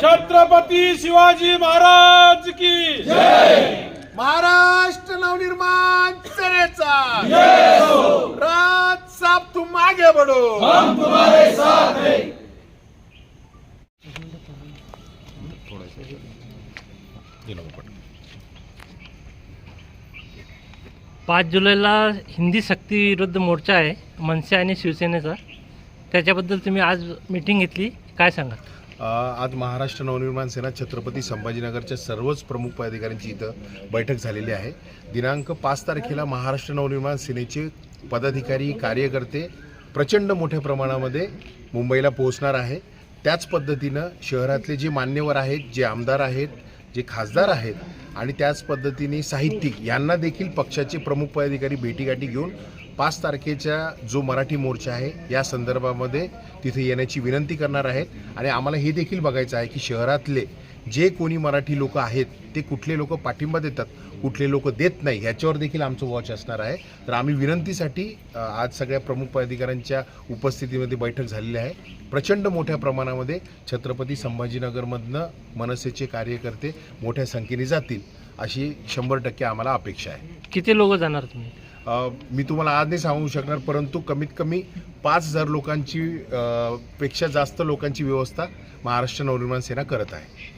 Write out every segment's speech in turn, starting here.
छत्रपती शिवाजी महाराज की महाराष्ट्र नवनिर्माण सेनेचा! राज साहब तुम आगे बढ़ो पाच जुलैला हिंदी सक्ती विरुद्ध मोर्चा आहे मनसे आणि शिवसेनेचा. त्याच्याबद्दल तुम्ही आज मीटिंग घेतली. काय सांगा आज महाराष्ट्र नवनिर्माण सेना छत्रपती संभाजीनगरच्या सर्वच प्रमुख पदाधिकाऱ्यांची इथं बैठक झालेली आहे. दिनांक पाच तारखेला महाराष्ट्र नवनिर्माण सेनेचे पदाधिकारी कार्यकर्ते प्रचंड मोठ्या प्रमाणामध्ये मुंबईला पोहोचणार आहे. त्याच पद्धतीनं शहरातले जे मान्यवर आहेत जे आमदार आहेत जे खासदार आहेत आणि त्याच पद्धतीने साहित्यिक यांना देखील पक्षाचे प्रमुख पदाधिकारी भेटीगाठी घेऊन पाच तारखेच्या जो मराठी मोर्चा आहे या संदर्भामध्ये तिथे येण्याची विनंती करणार आहेत आणि आम्हाला हे देखील बघायचं आहे की शहरातले जे कोणी मराठी लोक आहेत ते कुठले लोक पाठिंबा देतात कुठले लोक देत नाही ह्याच्यावर देखील आमचं वॉच असणार आहे. तर आम्ही विनंतीसाठी आज सगळ्या प्रमुख पदाधिकाऱ्यांच्या उपस्थितीमध्ये बैठक झालेली आहे. प्रचंड मोठ्या प्रमाणामध्ये छत्रपती संभाजीनगरमधनं मनसेचे कार्यकर्ते मोठ्या संख्येने जातील अशी शंभर टक्के आम्हाला अपेक्षा आहे. किती लोक जाणार तुम्ही? मी तुम्हाला आज नाही सांगू शकणार परंतु कमीत कमी पाच हजार लोकांची पेक्षा जास्त लोकांची व्यवस्था महाराष्ट्र नवनिर्माण सेना करत आहे.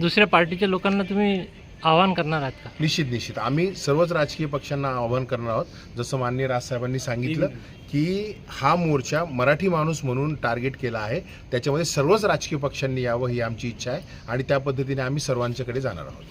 दुसऱ्या पार्टीच्या लोकांना तुम्ही आवाहन करणार आहात का? निश्चित निश्चित. आम्ही सर्वच राजकीय पक्षांना आवाहन करणार आहोत. जसं माननीय राजसाहेबांनी सांगितलं की हा मोर्चा मराठी माणूस म्हणून टार्गेट केला आहे. त्याच्यामध्ये सर्वच राजकीय पक्षांनी यावं ही आमची इच्छा आहे आणि त्या पद्धतीने आम्ही सर्वांच्याकडे जाणार आहोत.